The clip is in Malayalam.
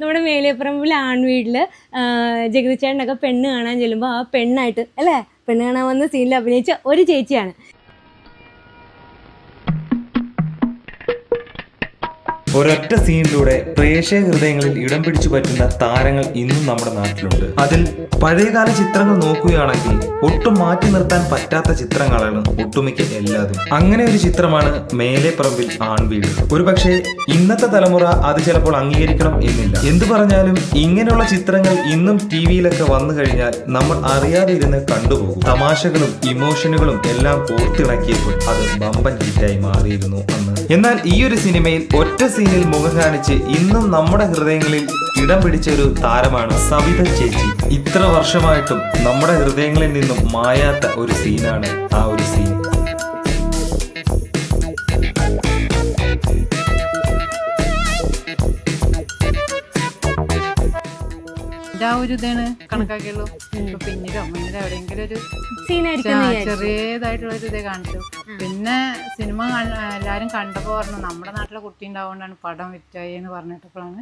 നമ്മുടെ മേലേപ്പറമ്പിൽ ആൺവീട്ടിൽ ജഗതിച്ചേട്ടനൊക്കെ പെണ്ണ് കാണാൻ ചെല്ലുമ്പോൾ ആ പെണ്ണായിട്ട് അല്ലേ? പെണ്ണ് കാണാൻ വന്ന സീനിൽ അഭിനയിച്ച ഒരു ചേച്ചിയാണ്. ഒരൊറ്റ സീനിലൂടെ പ്രേക്ഷക ഹൃദയങ്ങളിൽ ഇടം പിടിച്ചു പറ്റുന്ന താരങ്ങൾ ഇന്നും നമ്മുടെ നാട്ടിലുണ്ട്. അതിൽ പഴയകാല ചിത്രങ്ങൾ നോക്കുകയാണെങ്കിൽ ഒട്ടും മാറ്റി നിർത്താൻ പറ്റാത്ത ചിത്രങ്ങളാണ് ഒട്ടുമിക്ക എല്ലാതും. അങ്ങനെ ഒരു ചിത്രമാണ് മേലെ പറമ്പിൽ ആൺവീട്. ഒരുപക്ഷെ ഇന്നത്തെ തലമുറ അത് ചിലപ്പോൾ അംഗീകരിക്കണം എന്നില്ല. എന്തു പറഞ്ഞാലും ഇങ്ങനെയുള്ള ചിത്രങ്ങൾ ഇന്നും ടി വിയിലൊക്കെ വന്നു കഴിഞ്ഞാൽ നമ്മൾ അറിയാതെ ഇരുന്ന് കണ്ടുപോകും. തമാശകളും ഇമോഷനുകളും എല്ലാം കോർത്തിണക്കിയപ്പോൾ അത് ബമ്പൻ ഹിറ്റായി മാറിയിരുന്നു അന്ന്. എന്നാൽ ഈ ഒരു സിനിമയിൽ ഒറ്റ സീനിൽ മുഖം കാണിച്ച് ഇന്നും നമ്മുടെ ഹൃദയങ്ങളിൽ ഇടം പിടിച്ച ഒരു താരമാണ് സവിത ചേച്ചി. ഇത്ര വർഷമായിട്ടും നമ്മുടെ ഹൃദയങ്ങളിൽ നിന്നും മായാത്ത ഒരു സീനാണ് ആ ഒരു സീൻ. എന്റെ ആ ഒരു ഇതാണ് കണക്കാക്കിയുള്ളൂ. പിന്നിലോ മുന്നിലോ എവിടെയെങ്കിലും ഒരു ചെറിയതായിട്ടുള്ള ഒരു ഇതേ കാണിച്ചു. പിന്നെ സിനിമ എല്ലാരും കണ്ടപ്പോ പറഞ്ഞു നമ്മുടെ നാട്ടിലെ കുട്ടി ഉണ്ടാവുകൊണ്ടാണ് പടം വിറ്റായി എന്ന് പറഞ്ഞിട്ടപ്പോഴാണ്